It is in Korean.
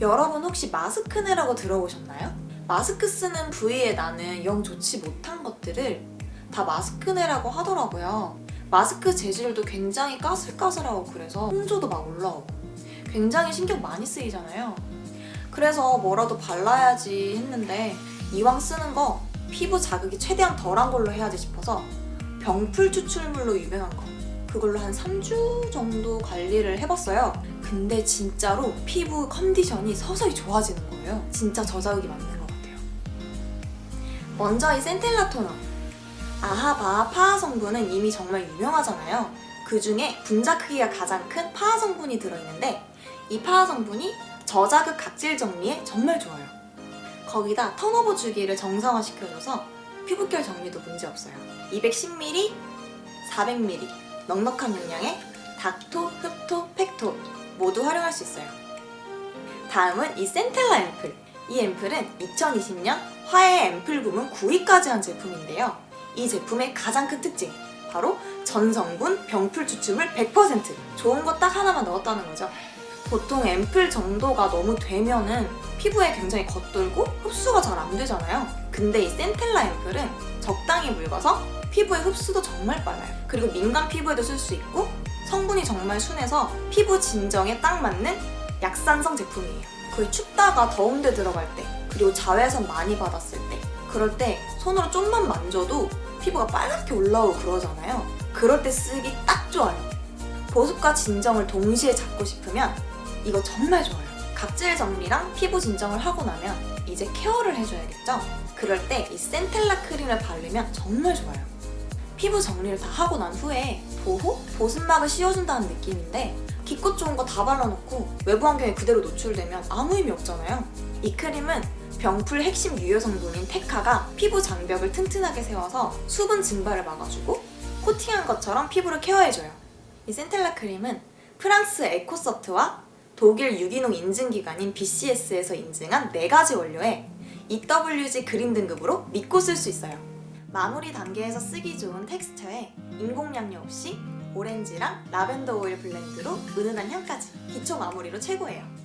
여러분 혹시 마스크네라고 들어보셨나요? 마스크 쓰는 부위에 나는 영 좋지 못한 것들을 다 마스크네라고 하더라고요. 마스크 재질도 굉장히 까슬까슬하고 그래서 홍조도 막 올라오고 굉장히 신경 많이 쓰이잖아요. 그래서 뭐라도 발라야지 했는데 이왕 쓰는 거 피부 자극이 최대한 덜한 걸로 해야지 싶어서 병풀 추출물로 유명한 거 그걸로 한 3주 정도 관리를 해봤어요. 근데 진짜로 피부 컨디션이 서서히 좋아지는 거예요. 진짜 저자극이 맞는 것 같아요. 먼저 이 센텔라 토너. 아하바 파하 성분은 이미 정말 유명하잖아요. 그 중에 분자 크기가 가장 큰 파하 성분이 들어있는데 이 파하 성분이 저자극 각질 정리에 정말 좋아요. 거기다 턴오버 주기를 정상화시켜줘서 피부결 정리도 문제없어요. 210ml, 400ml 넉넉한 용량에 닥토, 흡토, 팩토 모두 활용할 수 있어요. 다음은 이 센텔라 앰플. 이 앰플은 2020년 화해 앰플 부문 9위까지 한 제품인데요. 이 제품의 가장 큰 특징 바로 전성분 병풀 추출물 100% 좋은 거딱 하나만 넣었다는 거죠. 보통 앰플 정도가 너무 되면은 피부에 굉장히 겉돌고 흡수가 잘 안 되잖아요. 근데 이 센텔라 앰플은 적당히 묽어서 피부의 흡수도 정말 빨라요. 그리고 민감 피부에도 쓸 수 있고 성분이 정말 순해서 피부 진정에 딱 맞는 약산성 제품이에요. 거의 춥다가 더운 데 들어갈 때 그리고 자외선 많이 받았을 때 그럴 때 손으로 좀만 만져도 피부가 빨갛게 올라오고 그러잖아요. 그럴 때 쓰기 딱 좋아요. 보습과 진정을 동시에 잡고 싶으면 이거 정말 좋아요. 각질 정리랑 피부 진정을 하고 나면 이제 케어를 해줘야겠죠? 그럴 때 이 센텔라 크림을 바르면 정말 좋아요. 피부 정리를 다 하고 난 후에 보호? 보습막을 씌워준다는 느낌인데 기껏 좋은 거 다 발라놓고 외부 환경에 그대로 노출되면 아무 의미 없잖아요. 이 크림은 병풀 핵심 유효 성분인 테카가 피부 장벽을 튼튼하게 세워서 수분 증발을 막아주고 코팅한 것처럼 피부를 케어해줘요. 이 센텔라 크림은 프랑스 에코서트와 독일 유기농 인증기관인 BCS에서 인증한 4가지 원료에 EWG 그린 등급으로 믿고 쓸 수 있어요. 마무리 단계에서 쓰기 좋은 텍스처에 인공양료 없이 오렌지랑 라벤더 오일 블렌드로 은은한 향까지 기초 마무리로 최고예요.